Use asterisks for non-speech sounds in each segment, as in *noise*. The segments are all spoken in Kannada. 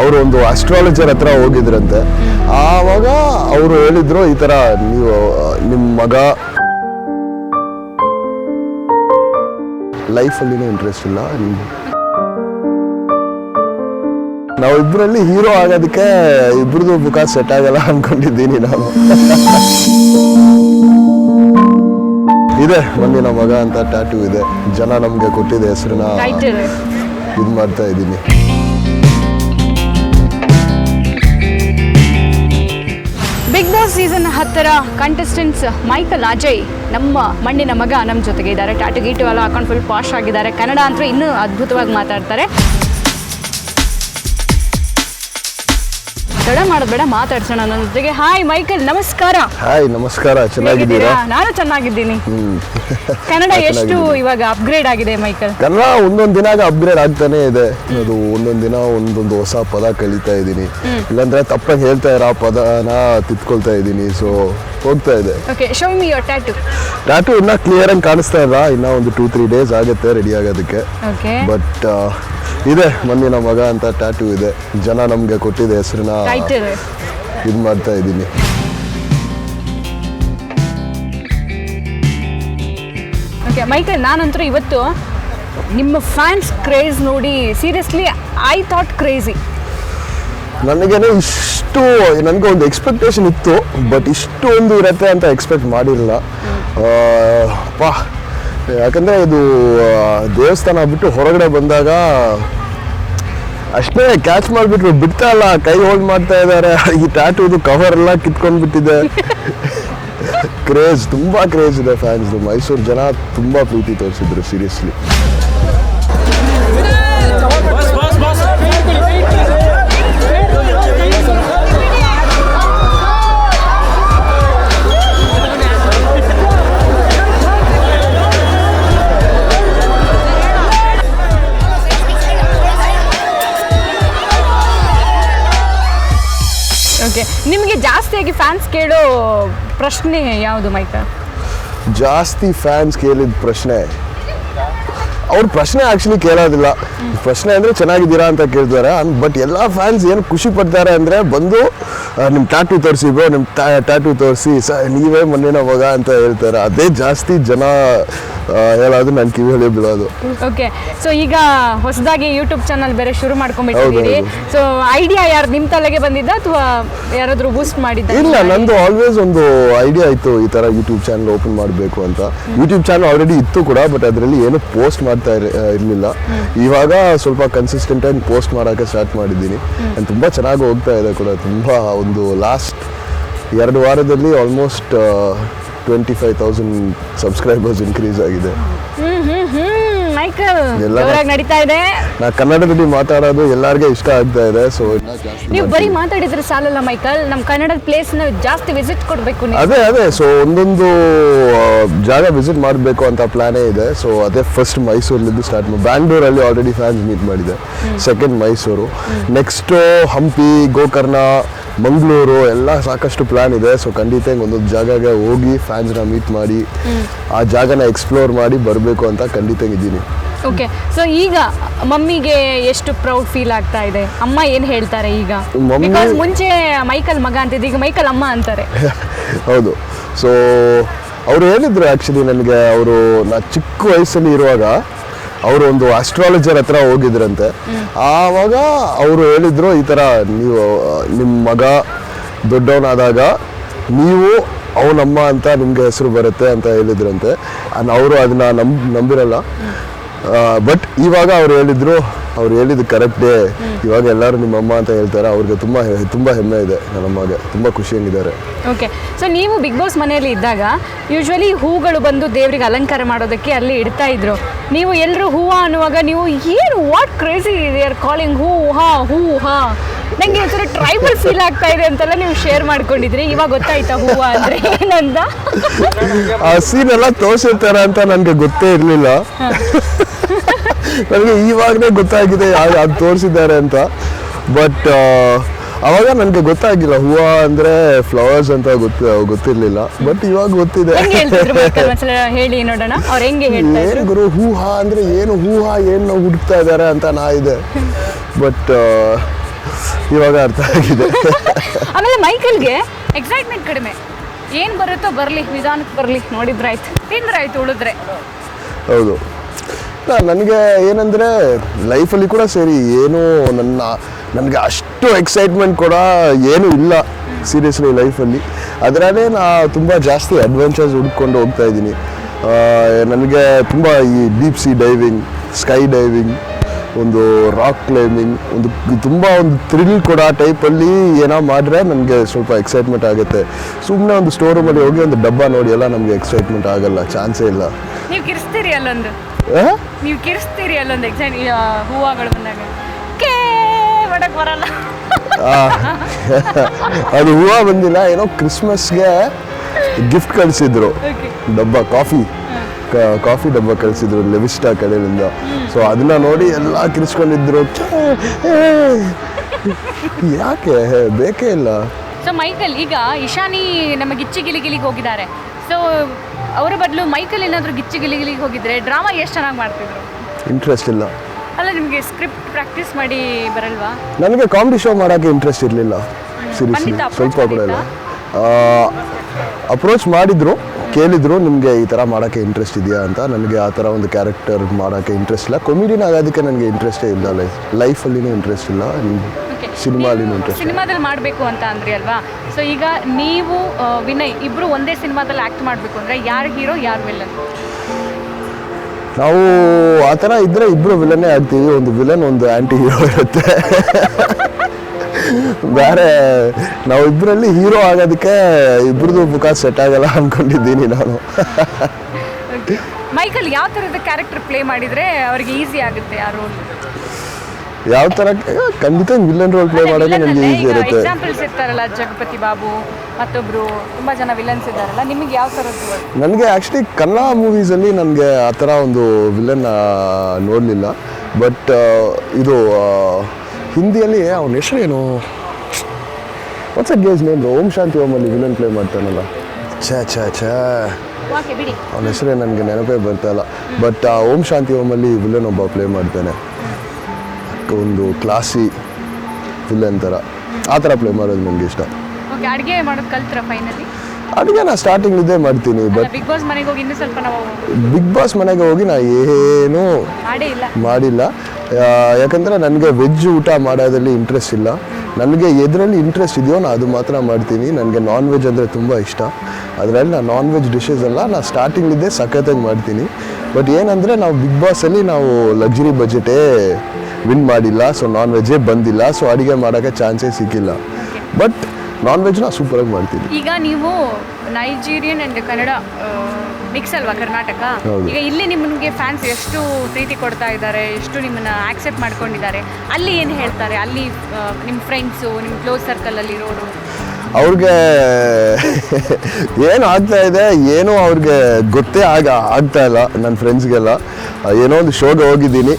ಅವರು ಒಂದು ಅಸ್ಟ್ರಾಲಜರ್ ಹತ್ರ ಹೋಗಿದ್ರಂತೆ. ಆವಾಗ ಅವರು ಹೇಳಿದ್ರು ಈ ಥರ ನೀವು ನಿಮ್ಮ ಮಗ ಲೈಫಲ್ಲಿನೂ ಇಂಟ್ರೆಸ್ಟ್ ಇಲ್ಲ ನೀವು ನಾವು ಇಬ್ಬರಲ್ಲಿ ಹೀರೋ ಆಗೋದಕ್ಕೆ ಇಬ್ಬರದು ಮುಖ ಸೆಟ್ ಆಗಲ್ಲ ಅನ್ಕೊಂಡಿದ್ದೀನಿ ನಾನು. ಇದೆ ಒಂದಿನ ಮಗ ಅಂತ ಟ್ಯಾಟೂ ಇದೆ. ಜನ ನಮಗೆ ಕೊಟ್ಟಿದ್ದ ಹೆಸರನ್ನ. ಇದು ಮಾಡ್ತಾ ಇದ್ದೀನಿ. ಸೀಸನ್ ಹತ್ತರ ಕಂಟೆಸ್ಟೆಂಟ್ಸ್ ಮೈಕಲ್ ಅಜಯ್ ನಮ್ಮ ಮಣ್ಣಿನ ಮಗ ನಮ್ಮ ಜೊತೆಗೆ ಇದ್ದಾರೆ. ಟಾಟು ಗೀಟು ಎಲ್ಲ ಹಾಕೊಂಡು ಫುಲ್ ಪಾಶ್ ಆಗಿದ್ದಾರೆ. ಕನ್ನಡ ಅಂತೂ ಇನ್ನೂ ಅದ್ಭುತವಾಗಿ ಮಾತಾಡ್ತಾರೆ. ತಡ ಮಾಡೋದು ಬೇಡ ಮಾತಾಡ್ಸೋಣ ನನ್ನ ಜೊತೆಗೆ. ಹಾಯ್ ಮೈಕಲ್ ನಮಸ್ಕಾರ. ಹಾಯ್ ನಮಸ್ಕಾರ ಚೆನ್ನಾಗಿದ್ದೀರಾ? ನಾನು ಚೆನ್ನಾಗಿದ್ದೀನಿ. ಕನ್ನಡ ಎಷ್ಟು. ಇವಾಗ ಅಪ್ಗ್ರೇಡ್ ಆಗಿದೆ ಮೈಕಲ್ ಕನ್ನಡ ಒಂದೊಂದು ದಿನ ಅಪ್ಗ್ರೇಡ್ ಆಗ್ತಾನೆ ಇದೆ. ಅದು ಒಂದೊಂದು ದಿನ ಒಂದೊಂದು ಹೊಸ ಪದ ಕಲಿತಾ ಇದ್ದೀನಿ. ಇಲ್ಲಾಂದ್ರೆ ತಪ್ಪಾಗಿ ಹೇಳ್ತಾ ಇರೋ ಆ ಪದನ ತಿತ್ಕೊಳ್ತಾ ಇದ್ದೀನಿ. ಸೊ ಹೋಗ್ತಾ ಇದೆ. Okay show me your tattoo tattoo ಇನ್ನ ಕ್ಲಿಯರ್ ಆಗಿ ಕಾಣಿಸ್ತಾ ಇಲ್ಲ. ಇನ್ನ ಒಂದು ಟೂ ತ್ರೀ ಡೇಸ್ ಆಗುತ್ತೆ ರೆಡಿ ಆಗೋದಕ್ಕೆ. ಓಕೆ ಬಟ್ ಇದೆ ಮಣ್ಣಿನ ಮಗ ಅಂತ ಟ್ಯಾಟೂ ಇದೆ. ಜನ ನಮಗೆ ಕೊಟ್ಟಿದೆ ಹೆಸರನ್ನ. ಟೈಟಲ್ ಇದು ಮಾಡ್ತಾ ಇದ್ದೀನಿ. ಓಕೆ ಮೈಕಲ್ ನಾನಂತರ ಇವತ್ತು ನಿಮ್ಮ ಫ್ಯಾನ್ಸ್ ಕ್ರೇಜ್ ನೋಡಿ ಸೀರಿಯಸ್ಲಿ ಐ ಥಾಟ್ ಕ್ರೇಜಿ ನನಗೇನೆ ಇಷ್ಟು ನನಗೆ ಒಂದು ಎಕ್ಸ್ಪೆಕ್ಟೇಷನ್ ಇತ್ತು ಬಟ್ ಇಷ್ಟು ಒಂದು ಇರತ್ತೆ ಅಂತ ಎಕ್ಸ್ಪೆಕ್ಟ್ ಮಾಡಿರಲಿಲ್ಲ ಪಾ ಯಾಕಂದರೆ ಇದು ದೇವಸ್ಥಾನ ಬಿಟ್ಟು ಹೊರಗಡೆ ಬಂದಾಗ ಅಷ್ಟೇ ಕ್ಯಾಚ್ ಮಾಡಿಬಿಟ್ರು. ಬಿಡ್ತಾ ಇಲ್ಲ. ಕೈ ಹೋಲ್ಡ್ ಮಾಡ್ತಾ ಇದ್ದಾರೆ ಈ ಟ್ಯಾಟೂದು ಕವರ್ ಎಲ್ಲ ಕಿತ್ಕೊಂಡು ಬಿಟ್ಟಿದೆ ಕ್ರೇಜ್ *laughs* ತುಂಬ ಕ್ರೇಜ್ ಇದೆ ಫ್ಯಾನ್ಸ್ದು ಮೈಸೂರು ಜನ ತುಂಬ ಪ್ರೀತಿ ತೋರಿಸಿದ್ರು ಸೀರಿಯಸ್ಲಿ ನಿಮಗೆ ಜಾಸ್ತಿಯಾಗಿ ಫ್ಯಾನ್ಸ್ ಕೇಳೋ ಪ್ರಶ್ನೆ ಯಾವುದು, ಮೈಕ? ಜಾಸ್ತಿ ಫ್ಯಾನ್ಸ್ ಕೇಳಿದ ಪ್ರಶ್ನೆ. ಅವ್ರ ಪ್ರಶ್ನೆ ಆಕ್ಚುಲಿ ಕೇಳೋದಿಲ್ಲ. ಪ್ರಶ್ನೆ ಅಂದರೆ ಚೆನ್ನಾಗಿದ್ದೀರಾ ಅಂತ ಕೇಳ್ತಾರೆ. ಬಟ್ ಎಲ್ಲ ಫ್ಯಾನ್ಸ್ ಏನು ಖುಷಿ ಪಡ್ತಾರೆ ಅಂದ್ರೆ ಬಂದು ನಿಮ್ಮ ಟ್ಯಾಟು ತೋರಿಸಿ ಬ್ರೋ ನಿಮ್ಮ ಟ್ಯಾಟು ತೋರಿಸಿ, ಸ ನೀವೇ ಮೊನ್ನೆನ ಹೋಗ ಅಂತ ಹೇಳ್ತಾರೆ. ಅದೇ ಜಾಸ್ತಿ ಜನ ಹೇಳೋದು ನನ್ನ ಕಿವಿಯಲ್ಲಿ ಬೀಳೋದು ಓಕೆ ಸೊ ಈಗ ಹೊಸದಾಗಿ ಯೂಟ್ಯೂಬ್ ಚಾನಲ್ ಬೇರೆ ಶುರು ಮಾಡ್ಕೊಂಡ್ಬಿಟ್ಟಿದ್ದೀರಿ. ಸೊ ಐಡಿಯಾ ಯಾರು ನಿಮ್ಮ ತಲೆಗೆ ಬಂದಿದ್ದ ಅಥವಾ ಯಾರಾದರೂ ಬೂಸ್ಟ್ ಮಾಡಿದ್ದ? ಇಲ್ಲ ನಂದು ಆಲ್ವೇಸ್ ಒಂದು ಐಡಿಯಾ ಇತ್ತು ಈ ಥರ ಯೂಟ್ಯೂಬ್ ಚಾನಲ್ ಓಪನ್ ಮಾಡಬೇಕು ಅಂತ. ಯೂಟ್ಯೂಬ್ ಚಾನಲ್ ಆಲ್ರೆಡಿ ಇತ್ತು ಕೂಡ ಬಟ್ ಅದರಲ್ಲಿ ಏನು ಪೋಸ್ಟ್ ಮಾಡ್ತಾ ಇರಲಿಲ್ಲ. ಇವಾಗ ಸ್ವಲ್ಪ ಕನ್ಸಿಸ್ಟೆಂಟ್ ಆಗಿ ಪೋಸ್ಟ್ ಮಾಡೋಕೆ ಸ್ಟಾರ್ಟ್ ಮಾಡಿದ್ದೀನಿ. ನಾನು ತುಂಬಾ ಚೆನ್ನಾಗಿ ಹೋಗ್ತಾ ಇದೆ ಕೂಡ ತುಂಬ ಒಂದು ಲಾಸ್ಟ್ ಎರಡು ವಾರದಲ್ಲಿ almost twenty five thousand subscribers increase ಆಗಿದೆ ಮೈಕಲ್ ಜೋರಾಗಿ ನಡೀತಾ ಇದೆ. ನಾ ಕನ್ನಡದಲ್ಲಿ ಮಾತಾಡೋದು ಎಲ್ಲರಿಗೂ ಇಷ್ಟ ಆಗ್ತಾ ಇದೆ ಸೊ ನೀವು ಬರೀ ಮಾತಾಡಿದ್ರೆ ಸಾಲಲ್ಲ ಮೈಕಲ್? ನಮ್ಮ ಕನ್ನಡದ ಪ್ಲೇಸ್ನ ಜಾಸ್ತಿ ವಿಸಿಟ್ ಕೊಡಬೇಕು ಅದೇ ಅದೇ ಸೊ ಒಂದೊಂದು ಜಾಗ ವಿಸಿಟ್ ಮಾಡಬೇಕು ಅಂತ ಪ್ಲಾನೇ ಇದೆ. ಸೊ ಅದೇ ಫಸ್ಟ್ ಮೈಸೂರಿನಿಂದ ಸ್ಟಾರ್ಟ್ ಬ್ಯಾಂಗ್ಳೂರಲ್ಲಿ ಆಲ್ರೆಡಿ ಫ್ಯಾನ್ಸ್ ಮೀಟ್ ಮಾಡಿದೆ. ಸೆಕೆಂಡ್ ಮೈಸೂರು. ನೆಕ್ಸ್ಟ್ ಹಂಪಿ ಗೋಕರ್ಣ ಮಂಗಳೂರು ಎಲ್ಲ ಸಾಕಷ್ಟು ಪ್ಲಾನ್ ಇದೆ. ಸೊ ಖಂಡಿತ ಒಂದು ಒಂದೊಂದು ಜಾಗಗೆ ಹೋಗಿ ಫ್ಯಾನ್ಸ್ನ ಮೀಟ್ ಮಾಡಿ ಆ ಜಾಗನ ಎಕ್ಸ್ಪ್ಲೋರ್ ಮಾಡಿ ಬರಬೇಕು ಅಂತ ಖಂಡಿತ ಇದ್ದೀನಿ. ಓಕೆ ಸೊ ಈಗ ಮಮ್ಮಿಗೆ ಎಷ್ಟು ಪ್ರೌಡ್ ಫೀಲ್ ಆಗ್ತಾ ಇದೆ? ಅಮ್ಮ ಏನು ಹೇಳ್ತಾರೆ ಈಗ? ಬಿಕಾಸ್ ಮುಂಚೆ ಮೈಕಲ್ ಮಗ ಅಂತಿದ್ದು ಈಗ ಮೈಕಲ್ ಅಮ್ಮ ಅಂತಾರೆ. *laughs* ಹೌದು. ಸೊ ಅವರು ಹೇಳಿದ್ರು ಆ್ಯಕ್ಚುಲಿ ನನಗೆ ಅವರು ನಾ ಚಿಕ್ಕ ವಯಸ್ಸಲ್ಲಿ ಇರುವಾಗ ಅವರು ಒಂದು ಆಸ್ಟ್ರಾಲಜರ್ ಹತ್ರ ಹೋಗಿದ್ರಂತೆ. ಆವಾಗ ಅವರು ಹೇಳಿದ್ರು, ಈ ಥರ ನೀವು ನಿಮ್ಮ ಮಗ ದೊಡ್ಡವನಾದಾಗ ನೀವು ಅವನಮ್ಮ ಅಂತ ನಿಮಗೆ ಹೆಸರು ಬರುತ್ತೆ ಅಂತ ಹೇಳಿದ್ರಂತೆ. ಅವರು ಅದನ್ನ ನಂಬ್, ನಂಬಿರಲ್ಲ. ಬಟ್ ಇವಾಗ ಅವ್ರು ಹೇಳಿದ್ರು ಅವ್ರು ಹೇಳಿದ್ದು ಕರೆಕ್ಟೇ ಇವಾಗ ಎಲ್ಲರೂ ನಿಮ್ಮ ಅಮ್ಮ ಅಂತ ಹೇಳ್ತಾರೆ. ಅವ್ರಿಗೆ ತುಂಬ ತುಂಬ ಹೆಮ್ಮೆ ಇದೆ ನನ್ನಮ್ಮಗೆ ತುಂಬ ಖುಷಿಯಾಗಿದ್ದಾರೆ ಓಕೆ ಸೊ ನೀವು ಬಿಗ್ ಬಾಸ್ ಮನೆಯಲ್ಲಿ ಇದ್ದಾಗ ಯೂಶ್ವಲಿ ಹೂಗಳು ಬಂದು ದೇವರಿಗೆ ಅಲಂಕಾರ ಮಾಡೋದಕ್ಕೆ ಅಲ್ಲಿ ಇಡ್ತಾ ಇದ್ರು. ನೀವು ಎಲ್ಲರೂ ಹೂವು ಅನ್ನುವಾಗ ನೀವು ಏನು what crazy they are calling ಹೂ ಹಾ ಹೂ ಹಾ. ನಂಗೆ ಒಂಥರ ಟ್ರೈಬಲ್ ಫೀಲ್ ಆಗ್ತಾ ಇದೆ ಅಂತೆಲ್ಲ ನೀವು ಶೇರ್ ಮಾಡ್ಕೊಂಡಿದ್ರಿ. ಇವಾಗ ಗೊತ್ತಾಯ್ತಾ ಹೂವ ಅಂದ್ರೆ ಏನಂತ? ಆ ಸೀನ್ ಎಲ್ಲ ತೋರಿಸಿರ್ತಾರೆ ಅಂತ ನನಗೆ ಗೊತ್ತೇ ಇರಲಿಲ್ಲ. ನನಗೆ ಇವಾಗಲೇ ಗೊತ್ತಾಗಿದೆ ಅದು ತೋರಿಸಿದ್ದಾರೆ ಅಂತ. ಬಟ್ ಅವಾಗ ನನಗೆ ಗೊತ್ತಾಗಿಲ್ಲ ಹೂವು ಅಂದರೆ ಫ್ಲವರ್ಸ್ ಅಂತ ಗೊತ್ತ ಗೊತ್ತಿರಲಿಲ್ಲ. ಬಟ್ ಇವಾಗ ಗೊತ್ತಿದೆ. ಹೇಳಿ ನೋಡೋಣ. ಅವ್ರು ಹೆಂಗೆ ಏನು ಗುರು ಹೂಹ ಅಂದರೆ ಏನು ಹೂಹ ಏನು ಹುಡುಕ್ತಾ ಇದ್ದಾರೆ ಅಂತ ನಾ ಇದೆ. ಬಟ್ ಇವಾಗ ಅರ್ಥ ಆಗಿದೆ. ಆಮೇಲೆ ಮೈಕಲ್ಗೆ ಎಕ್ಸೈಟ್ಮೆಂಟ್ ಕಡಿಮೆ. ಏನು ಬರುತ್ತೋ ಬರಲಿ ನಿಧಾನಕ್ಕೆ ಬರಲಿ ನೋಡಿದ್ರಾಯ್ತು ತಿಂದ್ರಾಯ್ತು ಉಳಿದ್ರೆ? ಹೌದು. ನನಗೆ ಏನಂದರೆ ಲೈಫಲ್ಲಿ ಕೂಡ ಸರಿ ಏನು ನನ್ನ, ನನಗೆ ಅಷ್ಟು ಎಕ್ಸೈಟ್ಮೆಂಟ್ ಕೂಡ ಏನೂ ಇಲ್ಲ ಸೀರಿಯಸ್ಲಿ ಲೈಫಲ್ಲಿ. ಅದರಲ್ಲೇ ನಾ ತುಂಬ ಜಾಸ್ತಿ ಅಡ್ವೆಂಚರ್ಸ್ ಹುಡ್ಕೊಂಡು ಹೋಗ್ತಾ ಇದ್ದೀನಿ. ನನಗೆ ತುಂಬ ಈ deep sea diving sky diving ಒಂದು ರಾಕ್ ಕ್ಲೈಂಬಿಂಗ್ ಒಂದು ತುಂಬ ಒಂದು ಥ್ರಿಲ್ ಕೊಡೋ ಟೈಪಲ್ಲಿ ಏನೋ ಮಾಡಿದ್ರೆ ನನಗೆ ಸ್ವಲ್ಪ ಎಕ್ಸೈಟ್ಮೆಂಟ್ ಆಗುತ್ತೆ. ಸುಮ್ಮನೆ ಒಂದು ಸ್ಟೋರ್ ರೂಮಲ್ಲಿ ಹೋಗಿ ಒಂದು ಡಬ್ಬ ನೋಡಿ ಎಲ್ಲ ನಮಗೆ ಎಕ್ಸೈಟ್ಮೆಂಟ್ ಆಗಲ್ಲ ಚಾನ್ಸೇ ಇಲ್ಲ. ನೀವು ಕಿರಿಸ್ತೀರಿ ಅಲ್ಲೊಂದು? ನೀವು ಕಿರಿಸ್ತೀರಿ ಅಲ್ಲೊಂದು ಎಕ್ಸಾಮ್ ಹೂವಾಗಳು ಬಂದಾಗ. ಕೇ ಮಾಡಕ್ ಬರಲ್ಲ. ಅದು ಹೂವ ಬಂದಿಲ್ಲ ಏನೋ ಕ್ರಿಸ್ಮಸ್ಗೆ ಗಿಫ್ಟ್ ಕಳಿಸಿದ್ರು. ಡಬ್ಬ ಕಾಫಿ. ಕಾಫಿ ಡಬ್ಬ ಕಳಿಸಿದ್ರು ಲೆವಿಸ್ಟಾ ಕಡೆಯಿಂದ. ಸೊ ಅದನ್ನ ನೋಡಿ ಎಲ್ಲ ಕಿರಿಸ್ಕೊಂಡಿದ್ರು ಯಾಕೆ? ಬೇಕೇ ಇಲ್ಲ. ಸೊ ಮೈಕಲ್ ಈಗ ಇಶಾನಿ ನಮ್ಮ ಗಿಚ್ಚಿ ಗಿಲಿಗಿಲಿಗೆ ಹೋಗಿದ್ದಾರೆ. ಸೊ ಅವರ ಬದಲು ಮೈಕಲ್ ಏನಾದರೂ ಗಿಚ್ಚಿ ಗಿಲಿಗಿಲಿಗೆ ಹೋಗಿದ್ರೆ ಡ್ರಾಮಾ ಎಷ್ಟು ಚೆನ್ನಾಗಿ ಮಾಡ್ತಿದ್ರು? ಇಂಟ್ರೆಸ್ಟ್ ಇಲ್ಲ. ಅಲ್ಲ ನಿಮಗೆ ಸ್ಕ್ರಿಪ್ಟ್ ಪ್ರಾಕ್ಟೀಸ್ ಮಾಡಿ ಬರಲ್ವಾ? ನನಗೆ ಕಾಮಿಡಿ ಶೋ ಮಾಡೋಕ್ಕೆ ಇಂಟ್ರೆಸ್ಟ್ ಇರಲಿಲ್ಲ. ಸೀರಿಯಸ್ಲಿ ಬಂದಿತ್ತಾ? approach ಸ್ವಲ್ಪ ಕೂಡ ಇಲ್ಲ. ಅಪ್ರೋಚ್ ಮಾಡಿದ್ರು ಕೇಳಿದ್ರು ನಿಮಗೆ ಈ ಥರ ಮಾಡೋಕ್ಕೆ ಇಂಟ್ರೆಸ್ಟ್ ಇದೆಯಾ ಅಂತ. ನನಗೆ ಆ ಥರ ಒಂದು ಕ್ಯಾರೆಕ್ಟರ್ ಮಾಡೋಕ್ಕೆ ಇಂಟ್ರೆಸ್ಟ್ ಇಲ್ಲ. ಕೊಮಿಡಿನ ಆಗೋದಕ್ಕೆ ನನಗೆ ಇಂಟ್ರೆಸ್ಟೇ ಇಲ್ಲ. ಲೈಫ್ ಲೈಫಲ್ಲಿನೂ ಇಂಟ್ರೆಸ್ಟ್ ಇಲ್ಲ. ಸಿನಿಮಾಲಿನೂ ಇಂಟ್ರೆಸ್ಟ್ ಸಿನಿಮಾದಲ್ಲಿ ಮಾಡಬೇಕು ಅಂತ ಅಂದ್ರಿ ಅಲ್ವಾ? ಸೊ ಈಗ ನೀವು ವಿನಯ್ ಇಬ್ಬರು ಒಂದೇ ಸಿನಿಮಾದಲ್ಲಿ ಆಕ್ಟ್ ಮಾಡಬೇಕು ಅಂದ್ರೆ ಯಾರು ಹೀರೋ ಯಾರು ವಿಲನ್ ನಾವು ಆ ಥರ ಇದ್ದರೆ ಇಬ್ಬರು ವಿಲನ್ನೇ ಆಗ್ತೀವಿ. ಒಂದು ವಿಲನ್ ಒಂದು ಆ್ಯಂಟಿ ಹೀರೋ ಇರುತ್ತೆ. ಬೇರೆ ನಾವು ಇಬ್ಬರಲ್ಲಿ ಹೀರೋ ಆಗೋದಕ್ಕೆ ಇಬ್ಬರದು ಮುಖ ಸೆಟ್ ಆಗಲ್ಲ ಅಂದ್ಕೊಂಡಿದ್ದೀನಿ ನಾನು. ಮೈಕಲ್ ಯಾವ ಥರದ ಕ್ಯಾರೆಕ್ಟರ್ ಪ್ಲೇ ಮಾಡಿದರೆ ಅವ್ರಿಗೆ ಈಸಿ ಆಗುತ್ತೆ ಆ ರೋಲ್ ಯಾವ ಥರ ಖಂಡಿತ ವಿಲನ್ ರೋಲ್ ಪ್ಲೇ ಮಾಡೋದು ನನಗೆ ಈಸಿ ಇರುತ್ತೆ. ಎಕ್ಸಾಂಪಲ್ಸ್ ಇರ್ತಾರಲ್ಲ ಜಗಪತಿ ಬಾಬು ಮತ್ತೊಬ್ರು ತುಂಬಾ ಜನ ವಿಲನ್ಸ್ ಇದ್ದಾರಲ್ಲ ನಿಮಗೆ ಯಾವ ಥರದ್ದು ನನಗೆ ಆ್ಯಕ್ಚುಲಿ ಕನ್ನಡ ಮೂವೀಸಲ್ಲಿ ನನಗೆ ಆ ಥರ ಒಂದು ವಿಲನ್ ನೋಡಲಿಲ್ಲ. ಬಟ್ ಇದು ಹಿಂದಿಯಲ್ಲಿ ಅವನ ಹೆಸರು ಏನು ಒಂದ್ಸ ಗೇಜ್ ನೇಮ್ ಓಂ ಶಾಂತಿ ಓಮಲ್ಲಿ ವಿಲನ್ ಪ್ಲೇ ಮಾಡ್ತಾನಲ್ಲ. ಛಾ ಛಾ ಛಾ. ಅವನ ಹೆಸರೇ ನನಗೆ ನೆನಪೇ ಬರ್ತಾ ಇಲ್ಲ. ಬಟ್ ಆ ಓಂ ಶಾಂತಿ ಓಮಲ್ಲಿ ವಿಲನ್ ಒಬ್ಬ ಪ್ಲೇ ಮಾಡ್ತಾನೆ. ಒಂದು ಕ್ಲಾಸಿ ವಿಲನ್ ಥರ. ಆ ಥರ ಪ್ಲೇ ಮಾಡೋದು ನನಗೆ ಇಷ್ಟ. ಓಕೆ ಅಡುಗೆ ಮಾಡೋದು ಕಲ್ತ್ರ ಫೈನಲಿ ಅಡುಗೆ ನಾನು ಸ್ಟಾರ್ಟಿಂಗ್ ಇದೇ ಮಾಡ್ತೀನಿ ಬಟ್ ಬಿಗ್ ಬಾಸ್ ಮನೆಗೆ ಹೋಗಿ ಇನ್ನೂ ಸ್ವಲ್ಪ ನಾವು ಬಿಗ್ ಬಾಸ್ ಮನೆಗೆ ಹೋಗಿ ನಾ ಏನೂ ಮಾಡೇ ಇಲ್ಲ. ಮಾಡಿಲ್ಲ. ಯಾಕಂದ್ರೆ ಯಾಕಂದರೆ ನನಗೆ ವೆಜ್ ಊಟ ಮಾಡೋದ್ರಲ್ಲಿ ಇಂಟ್ರೆಸ್ಟ್ ಇಲ್ಲ. ನನಗೆ ಎದರಲ್ಲಿ ಇಂಟ್ರೆಸ್ಟ್ ಇದೆಯೋ ನಾನು ಅದು ಮಾತ್ರ ಮಾಡ್ತೀನಿ. ನನಗೆ ನಾನ್ ವೆಜ್ ಅಂದರೆ ತುಂಬ ಇಷ್ಟ. ಅದರಲ್ಲಿ ನಾನು ನಾನ್ ವೆಜ್ ಡಿಶಸ್ ಎಲ್ಲ ನಾನು ಸ್ಟಾರ್ಟಿಂಗ್ಲಿದ್ದೇ ಸಖತ್ತಾಗಿ ಮಾಡ್ತೀನಿ. ಬಟ್ ಏನಂದರೆ ನಾವು ಬಿಗ್ ಬಾಸಲ್ಲಿ ನಾವು ಲಕ್ಸುರಿ ಬಜೆಟೇ ವಿನ್ ಮಾಡಿಲ್ಲ ಸೊ ನಾನ್ ವೆಜ್ಜೇ ಬಂದಿಲ್ಲ ಸೊ ಅಡುಗೆ ಮಾಡೋಕ್ಕೆ ಚಾನ್ಸೇ ಸಿಕ್ಕಿಲ್ಲ. ಬಟ್ ನಾನ್ ವೆಜ್ನ ಸೂಪರಾಗಿ ಮಾಡ್ತೀನಿ ಈಗ ನೀವು ನೈಜೀರಿಯನ್ ಅಂಡ್ ಕನ್ನಡ ಮಿಕ್ಸ್ ಅಲ್ವಾ ಕರ್ನಾಟಕ? ಈಗ ಇಲ್ಲಿ ನಿಮಗೆ ಫ್ಯಾನ್ಸ್ ಎಷ್ಟು ಪ್ರೀತಿ ಕೊಡ್ತಾ ಇದ್ದಾರೆ ಎಷ್ಟು ನಿಮ್ಮನ್ನ ಆಕ್ಸೆಪ್ಟ್ ಮಾಡ್ಕೊಂಡಿದ್ದಾರೆ? ಅಲ್ಲಿ ಏನು ಹೇಳ್ತಾರೆ? ಅಲ್ಲಿ ನಿಮ್ಮ ಫ್ರೆಂಡ್ಸು ನಿಮ್ಮ ಕ್ಲೋಸ್ ಸರ್ಕಲಲ್ಲಿ ಇರೋರು? ಅವ್ರಿಗೆ ಏನು ಆಗ್ತಾ ಇದೆ ಏನೂ ಅವ್ರಿಗೆ ಗೊತ್ತೇ ಆಗ ಆಗ್ತಾ ಇಲ್ಲ ನನ್ನ ಫ್ರೆಂಡ್ಸ್ಗೆಲ್ಲ ಏನೋ ಒಂದು ಶೋಗೆ ಹೋಗಿದ್ದೀನಿ.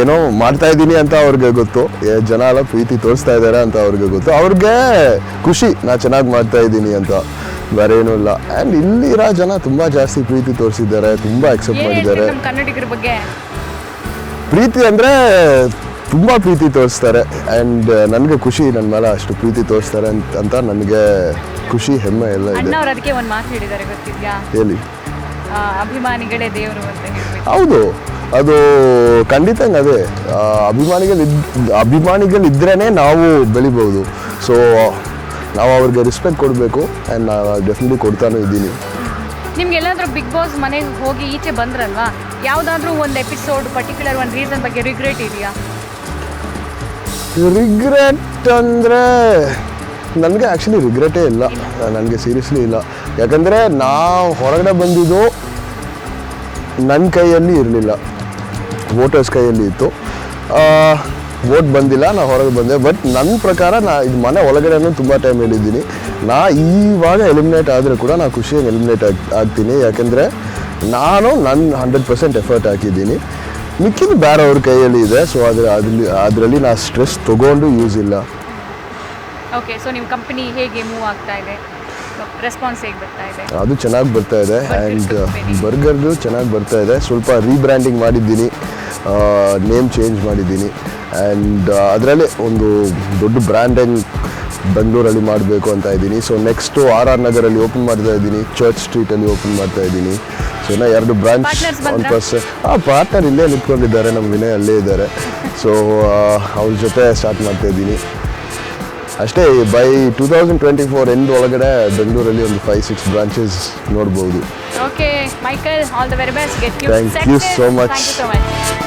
ಏನೋ ಮಾಡ್ತಾ ಇದ್ದೀನಿ ಅಂತ ಅವ್ರಿಗೆ ಗೊತ್ತು. ಜನ ಎಲ್ಲ ಪ್ರೀತಿ ತೋರಿಸ್ತಾ ಇದ್ದಾರೆ ಅಂತ ಅವ್ರಿಗೆ ಗೊತ್ತು. ಅವ್ರಿಗೆ ಖುಷಿ ನಾ ಚೆನ್ನಾಗಿ ಮಾಡ್ತಾ ಇದ್ದೀನಿ ಅಂತ. ಬೇರೆ ಏನೂ ಇಲ್ಲ. ಆ್ಯಂಡ್ ಇಲ್ಲಿರೋ ಜನ ತುಂಬ ಜಾಸ್ತಿ ಪ್ರೀತಿ ತೋರಿಸಿದ್ದಾರೆ ತುಂಬ ಅಕ್ಸೆಪ್ಟ್ ಮಾಡಿದ್ದಾರೆ. ಹೇಳ್ತೀರಿ ಕನ್ನಡಿಗರ ಬಗ್ಗೆ? ಪ್ರೀತಿ ಅಂದರೆ ತುಂಬ ಪ್ರೀತಿ ತೋರಿಸ್ತಾರೆ. ಆ್ಯಂಡ್ ನನಗೆ ಖುಷಿ ನನ್ನ ಮೇಲೆ ಅಷ್ಟು ಪ್ರೀತಿ ತೋರಿಸ್ತಾರೆ ಅಂತ ಅಂತ ನನಗೆ ಖುಷಿ ಹೆಮ್ಮೆ ಎಲ್ಲ ಇದೆ. ಅಣ್ಣವ್ರು ಅದಕ್ಕೆ ಒಂದು ಮಾತು ಹೇಳಿದ್ದಾರೆ ಗೊತ್ತಿದ್ಯಾ? ಹೇಳಿ. ಅಭಿಮಾನಿಗಳೇ ದೇವರು ಅಂತ ಹೌದು. ಅದು ಖಂಡಿತ ಅದೇ. ಆ, ಅಭಿಮಾನಿಗಳು ಅಭಿಮಾನಿಗಳಿದ್ರೇ ನಾವು ಬೆಳಿಬೋದು ಸೊ ನಾವು ಅವ್ರಿಗೆ ರೆಸ್ಪೆಕ್ಟ್ ಕೊಡಬೇಕು ಆ್ಯಂಡ್ ನಾನು ಡೆಫಿನೆಟ್ಲಿ ಕೊಡ್ತಾನೂ ಇದ್ದೀನಿ. ನಿಮ್ಗೆ ಎಲ್ಲಾದ್ರೂ ಬಿಗ್ ಬಾಸ್ ಮನೆಗೆ ಹೋಗಿ ಈಚೆ ಬಂದ್ರಲ್ವಾ? ಯಾವುದಾದ್ರೂ ಒಂದು ಎಪಿಸೋಡ್ ಪರ್ಟಿಕ್ಯುಲರ್ ಒಂದು ರೀಸನ್ ಬಗ್ಗೆ ರಿಗ್ರೆಟ್ ಇದೆಯಾ? ರಿಗ್ರೆಟ್ ಅಂದರೆ ನನಗೆ ಆ್ಯಕ್ಚುಲಿ ರಿಗ್ರೆಟೇ ಇಲ್ಲ. ನನಗೆ ಸೀರಿಯಸ್ಲಿ ಇಲ್ಲ. ಯಾಕಂದರೆ ನಾವು ಹೊರಗಡೆ ಬಂದಿದ್ದು ನನ್ನ ಕೈಯಲ್ಲಿ ಇರಲಿಲ್ಲ. ವೋಟರ್ಸ್ ಕೈಯಲ್ಲಿ ಇತ್ತು. ವೋಟ್ ಬಂದಿಲ್ಲ ನಾನು ಹೊರಗೆ ಬಂದೆ. ಬಟ್ ನನ್ನ ಪ್ರಕಾರ ನಾ ಇದು ಮನೆ ಒಳಗಡೆನೂ ತುಂಬ ಟೈಮ್ ಹೇಳಿದ್ದೀನಿ. ನಾ ಇವಾಗ ಎಲಿಮಿನೇಟ್ ಆದರೆ ಕೂಡ ನಾನು ಖುಷಿಯಾಗಿ ಎಲಿಮಿನೇಟ್ ಆಗಿ ಆಗ್ತೀನಿ. ಯಾಕೆಂದರೆ ನಾನು ನನ್ನ ಹಂಡ್ರೆಡ್ ಪರ್ಸೆಂಟ್ ಎಫರ್ಟ್ ಹಾಕಿದ್ದೀನಿ. ಮಿಕ್ಕಿದ್ದು ಬೇರೆಯವ್ರ ಕೈಯಲ್ಲಿ ಇದೆ. ಸೊ ಅದ್ರ ಅದ್ರಲ್ಲಿ ಅದರಲ್ಲಿ ನಾ ಸ್ಟ್ರೆಸ್ ತೊಗೊಂಡು ಯೂಸ್ ಇಲ್ಲ. ಓಕೆ ಸೊ ನಿಮ್ಮ ಕಂಪನಿ ಹೇಗೆ ಮೂವ್ ಆಗ್ತಾ ಇದೆ? ರೆಸ್ಪಾನ್ಸ್ ಹೇಗೆ ಬರ್ತಾ ಇದೆ? ಅದು ಚೆನ್ನಾಗಿ ಬರ್ತಾ ಇದೆ. ಆ್ಯಂಡ್ ಬರ್ಗರ್ದು ಚೆನ್ನಾಗಿ ಬರ್ತಾ ಇದೆ. ಸ್ವಲ್ಪ ರೀಬ್ರ್ಯಾಂಡಿಂಗ್ ಮಾಡಿದ್ದೀನಿ. ನೇಮ್ ಚೇಂಜ್ ಮಾಡಿದ್ದೀನಿ. ಆ್ಯಂಡ್ ಅದರಲ್ಲೇ ಒಂದು ದೊಡ್ಡ ಬ್ರ್ಯಾಂಡಿಂಗ್ ಬೆಂಗಳೂರಲ್ಲಿ ಮಾಡಬೇಕು ಅಂತ ಇದ್ದೀನಿ. ಸೊ ನೆಕ್ಸ್ಟು ಆರ್ ಆರ್ ನಗರಲ್ಲಿ ಓಪನ್ ಮಾಡ್ತಾ ಇದ್ದೀನಿ. ಚರ್ಚ್ ಸ್ಟ್ರೀಟಲ್ಲಿ ಓಪನ್ ಮಾಡ್ತಾ ಇದ್ದೀನಿ. ಸೊ ಇನ್ನು ಎರಡು ಬ್ರಾಂಚ್ ಒನ್? ಪ್ಲಸ್ ಹಾಂ ಪಾರ್ಟ್ನರ್ ಇಲ್ಲೇ ನಿಂತ್ಕೊಂಡಿದ್ದಾರೆ. ನಮ್ಮ ವಿನಯ್ ಅಲ್ಲೇ ಇದ್ದಾರೆ. ಸೊ ಅವ್ರ ಜೊತೆ ಸ್ಟಾರ್ಟ್ ಮಾಡ್ತಾ ಇದ್ದೀನಿ. ಅಷ್ಟೇ by two thousand twenty four end ಒಳಗಡೆ ಬೆಂಗಳೂರಲ್ಲಿ ಒಂದು ಫೈವ್ ಸಿಕ್ಸ್ ಬ್ರಾಂಚಸ್ ನೋಡ್ಬೋದು. Okay Michael all the very best get you thank you so much thank you so much